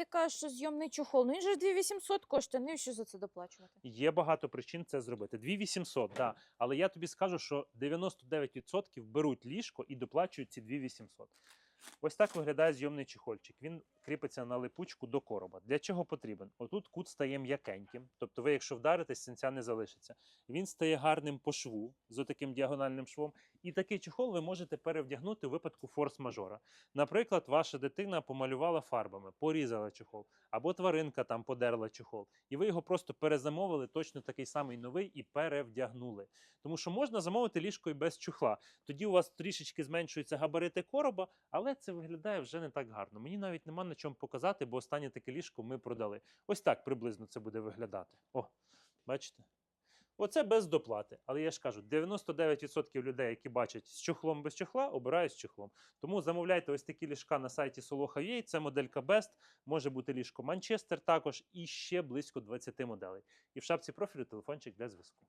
ти кажеш, що зйомний чохол. Ну він же ж 2800 коштує, навіщо за це доплачувати? Є багато причин це зробити. 2800, да. Але я тобі скажу, що 99% беруть ліжко і доплачують ці 2800. Ось так виглядає зйомний чехольчик. Він кріпиться на липучку до короба. Для чого потрібен? Отут кут стає м'якеньким. Тобто, ви, якщо вдаритесь, синця не залишиться. Він стає гарним по шву з отаким діагональним швом. І такий чехол ви можете перевдягнути у випадку форс-мажора. Наприклад, ваша дитина помалювала фарбами, порізала чехол, або тваринка там подерла чехол, і ви його просто перезамовили, точно такий самий новий, і перевдягнули. Тому що можна замовити ліжко і без чохла. Тоді у вас трішечки зменшуються габарити короба, але це виглядає вже не так гарно. Мені навіть нема на чому показати, бо останнє таке ліжко ми продали. Ось так приблизно це буде виглядати. О, бачите? Оце без доплати. Але я ж кажу, 99% людей, які бачать з чохлом без чохла, обирають з чохлом. Тому замовляйте ось такі ліжка на сайті Soloha.ua. Це моделька Best, може бути ліжко Манчестер також і ще близько 20 моделей. І в шапці профілю телефончик для зв'язку.